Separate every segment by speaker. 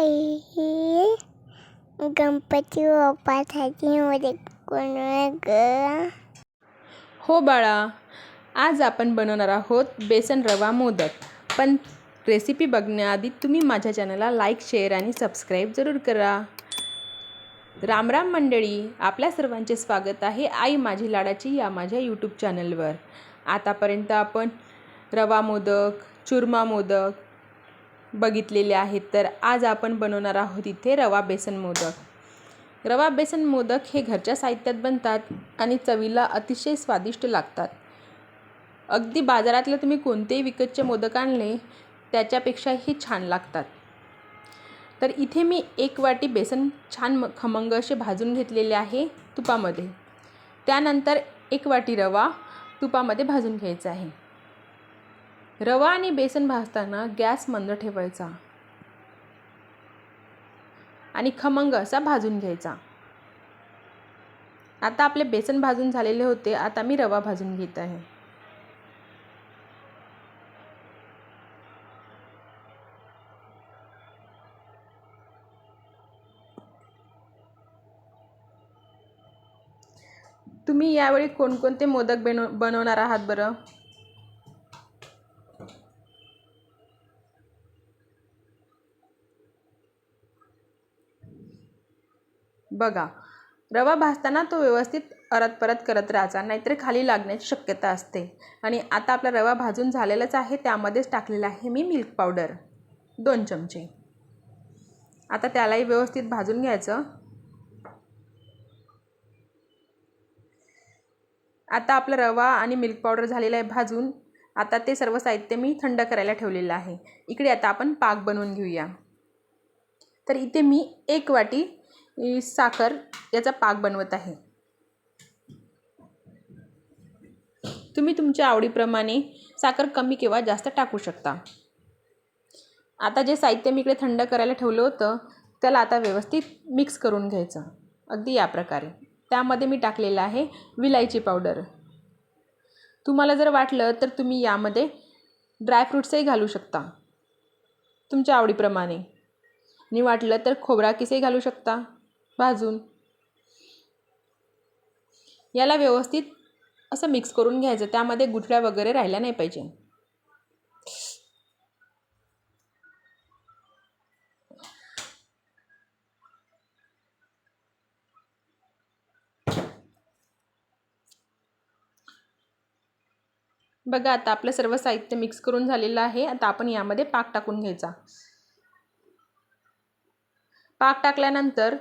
Speaker 1: आई गणपती बाप्पासाठी मध्ये ग?
Speaker 2: हो बाळा आज आपण बनवणार आहोत बेसन रवा मोदक. पण रेसिपी बघण्याआधी तुम्ही माझ्या चॅनलला लाईक शेअर आणि सबस्क्राईब जरूर करा. राम राम मंडळी आपल्या सर्वांचे स्वागत आहे आई माझी लाडाची या माझ्या यूट्यूब चॅनलवर आतापर्यंत आपण रवा मोदक चुरमा मोदक बघितलेले आहेत. तर आज आपण बनवणार आहोत इथे रवा बेसन मोदक. रवा बेसन मोदक हे घरच्या साहित्यात बनतात आणि चवीला अतिशय स्वादिष्ट लागतात. अगदी बाजारातले तुम्ही कोणतेही विकतचे मोदक आणले त्याच्यापेक्षाही छान लागतात. तर इथे मी एक वाटी बेसन छान म खमंग असे भाजून घेतलेले आहे तुपामध्ये. त्यानंतर एक वाटी रवा तुपामध्ये भाजून घ्यायचा आहे. रवा आणि बेसन भाजताना गॅस मंद ठेवायचा. आणि खमंग असा भाजून घ्यायचा. आता आपले बेसन भाजून झालेले होते आता मी रवा भाजून घेत आहे. तुम्ही यावेळी कोणकोणते मोदक बनव बनवणार आहात बरं? बघा रवा भाजताना तो व्यवस्थित परत परत करत राहायचा नाहीतर खाली लागण्याची शक्यता असते. आणि आता आपला रवा भाजून झालेलाच आहे त्यामध्येच टाकलेला आहे मी मिल्क पावडर दोन चमचे. आता त्यालाही व्यवस्थित भाजून घ्यायचं. आता आपला रवा आणि मिल्क पावडर झालेला आहे भाजून आता ते सर्व साहित्य मी थंड करायला ठेवलेलं आहे. इकडे आता आपण पाक बनवून घेऊया. तर इथे मी एक वाटी साखर याचा पाक बनवत आहे. तुम्ही तुमच्या आवडीप्रमाणे साखर कमी किंवा जास्त टाकू शकता. आता जे साहित्य मी इकडे थंड करायला ठेवलं होतं त्याला आता व्यवस्थित मिक्स करून घ्यायचं. अगदी या प्रकारे. त्यामध्ये मी टाकलेलं आहे विलायची पावडर. तुम्हाला जर वाटलं तर तुम्ही यामध्ये ड्रायफ्रूट्सही घालू शकता. तुमच्या आवडीप्रमाणे. आणि वाटलं तर खोबरा किसही घालू शकता. भाजून. याला व्यवस्थित असं मिक्स करून घ्यायचं. त्यामध्ये गुठळ्या वगैरे राहिल्या नाही पाहिजे. बघा आता आपलं सर्व साहित्य मिक्स करून झालेलं आहे. आता आपण यामध्ये पाक टाकून घ्यायचा. पाक टाकल्यानंतर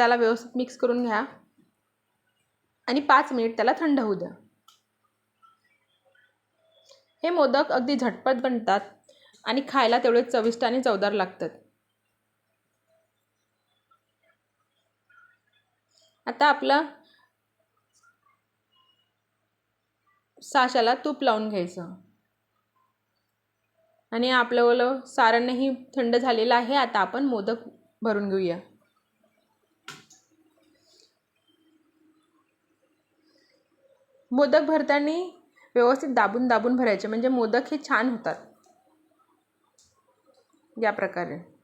Speaker 2: त्याला व्यवस्थित मिक्स करून घ्या. आणि पाच मिनिट त्याला थंड होऊ द्या. हे मोदक अगदी झटपट बनतात आणि खायला तेवढे चविष्ट आणि चवदार लागतात. आता आपलं साशाला तूप लावून घ्यायचं. आणि आपलं ओलं सारणही थंड झालेलं आहे आता आपण मोदक भरून घेऊया. मोदक भरताना व्यवस्थित दाबून दाबून भरायचे. म्हणजे मोदक हे छान होतात. या प्रकारे.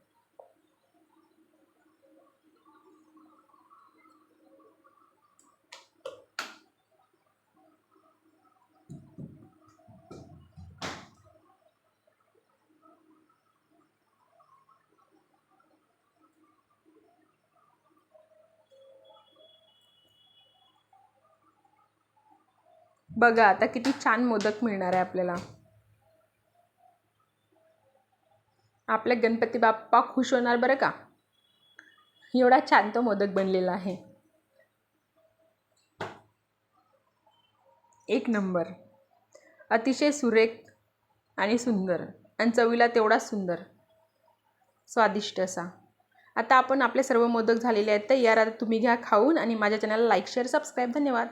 Speaker 2: बघा आता किती छान मोदक मिळणार आहे आपल्याला. आपले गणपती बाप्पा खुश होणार बरं का? एवढा छान तो मोदक बनलेला आहे. एक नंबर. अतिशय सुरेख आणि सुंदर आणि चवीला तेवढाच सुंदर. स्वादिष्ट असा. आता आपण आपले सर्व मोदक झालेले आहेत तर यार आता तुम्ही घ्या खाऊन आणि माझ्या चॅनलला लाईक शेअर सबस्क्राईब धन्यवाद.